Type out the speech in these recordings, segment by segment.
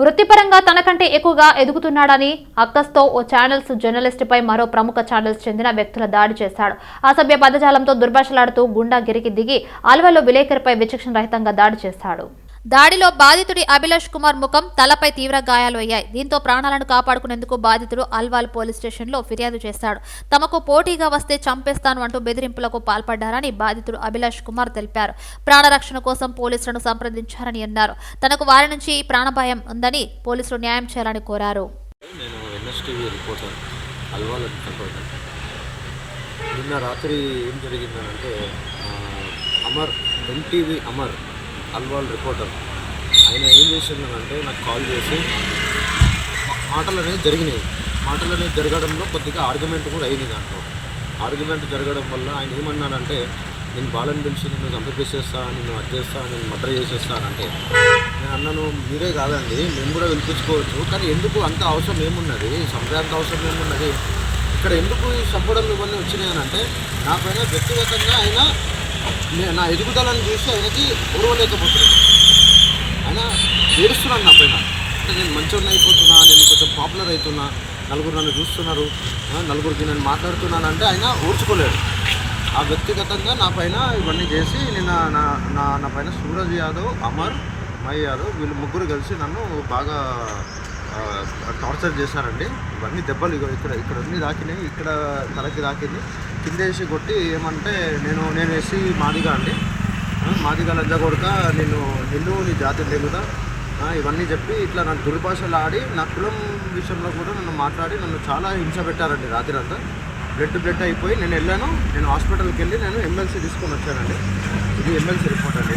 వృత్తిపరంగా తనకంటే ఎక్కువగా ఎదుగుతున్నాడని అక్కస్తో ఓ ఛానల్స్ జర్నలిస్ట్ పై మరో ప్రముఖ ఛానల్స్ చెందిన వ్యక్తుల దాడి చేశాడు. అసభ్య పదజాలంతో దుర్భాషలాడుతూ గుండాగిరికి దిగి ఆల్వలో విలేకరిపై విచక్షణ రహితంగా దాడి చేశాడు. దాడిలో బాధితుడి అభిలాష్ కుమార్ ముఖం తలపై తీవ్ర గాయాలు అయ్యాయి దీంతో ప్రాణాలను కాపాడుకునేందుకు బాధితుడు అల్వాల్ పోలీస్ స్టేషన్లో ఫిర్యాదు చేశాడు తమకు పోటీగా వస్తే చంపేస్తాను అంటూ బెదిరింపులకు పాల్పడ్డారని బాధితుడు అభిలాష్ కుమార్ తెలిపారు. ప్రాణరక్షణ కోసం పోలీసులను సంప్రదించారని అన్నారు. తనకు వారి నుంచి ప్రాణభయం ఉందని పోలీసులు న్యాయం చేయాలని కోరారు. నిన్న రాత్రి ఏం జరిగిందనంటే అమర్ ఎన్టీవీ అమర్ అల్వాల్ రిపోర్టర్. ఆయన ఏం చేసిందనంటే నాకు కాల్ చేసి మాటలు అనేది జరిగినాయి. మాటలు అనేది జరగడంలో కొద్దిగా ఆర్గ్యుమెంట్ కూడా అయింది దాంట్లో. ఆర్గ్యుమెంట్ జరగడం వల్ల ఆయన ఏమన్నానంటే నేను బాలని పిలిచి నేను చంపేసేస్తా నేను అది చేస్తా నేను మర్డర్ చేసేస్తానంటే అంటే నేను అన్నాను మీరే కాదండి మేము కూడా వినిపించుకోవచ్చు కానీ ఎందుకు అంత అవసరం ఏమున్నది? సంక్రాంతి అవసరం ఏమున్నది? ఇక్కడ ఎందుకు ఈ చంపడం ఇవన్నీ వచ్చినాయి అని అంటే నా పైన వ్యక్తిగతంగా ఆయన నా ఎదుగుదలను చూసి ఆయనకి ఓర్వలేకపోతున్నాను ఆయన ఏడుస్తున్నాను నా పైన. అంటే నేను మంచిగా అయిపోతున్నా నేను కొంచెం పాపులర్ అవుతున్నా నలుగురు నన్ను చూస్తున్నారు నలుగురికి నేను మాట్లాడుతున్నాను అంటే ఆయన ఓర్చుకోలేడు. ఆ వ్యక్తిగతంగా నా పైన ఇవన్నీ చేసి నేను నా నా నా పైన సూరజ్ యాదవ్ అమర్ మై యాదవ్ వీళ్ళు ముగ్గురు కలిసి నన్ను బాగా టార్చర్ చేశారండి. ఇవన్నీ దెబ్బలు ఇగో ఇక్కడ ఇక్కడ అన్ని దాకినాయి. ఇక్కడ తలకి దాకింది. కిందేసి కొట్టి ఏమంటే నేను నేను వేసి మాదిగా అండి. ఆ, మాదిగా నేను నిన్ను నీ జాతి తెగుదా ఇవన్నీ చెప్పి ఇట్లా నాకు దుర్భాషలు ఆడి నా కులం విషయంలో కూడా నన్ను మాట్లాడి నన్ను చాలా హింస పెట్టారండి రాత్రి అంతా బ్లడ్ బ్లడ్ అయిపోయి నేను వెళ్ళాను. నేను హాస్పిటల్కి వెళ్ళి నేను ఎమ్మెల్సీ తీసుకొని వచ్చానండి. ఇది ఎమ్మెల్సీ రిపోర్ట్ అండి.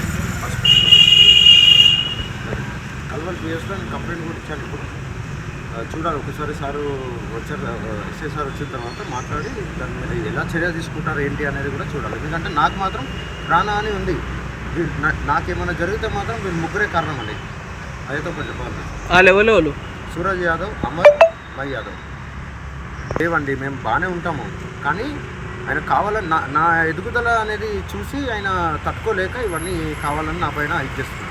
హాస్పిటల్ కల్వల్ పిఎస్లో నేను కంప్లైంట్ కూడా ఇచ్చాను ఇప్పుడు. చూడాలి ఒకసారి సారు వచ్చారు ఎస్ఐ సార్ వచ్చిన తర్వాత మాట్లాడి దాని మీద ఎలా చర్య తీసుకుంటారు ఏంటి అనేది కూడా చూడాలి. ఎందుకంటే నాకు మాత్రం ప్రాణ అని ఉంది. నాకేమైనా జరిగితే మాత్రం వీళ్ళు ముగ్గురే కారణం అండి. అదైతే ఒకటి చెప్పాలి. సూరజ్ యాదవ్ అమర్ మై యాదవ్. లేవండి మేము బాగానే ఉంటాము. కానీ ఆయన కావాలని నా నా ఎదుగుదల అనేది చూసి ఆయన తట్టుకోలేక ఇవన్నీ కావాలని నా పైన ఇచ్చేస్తుంది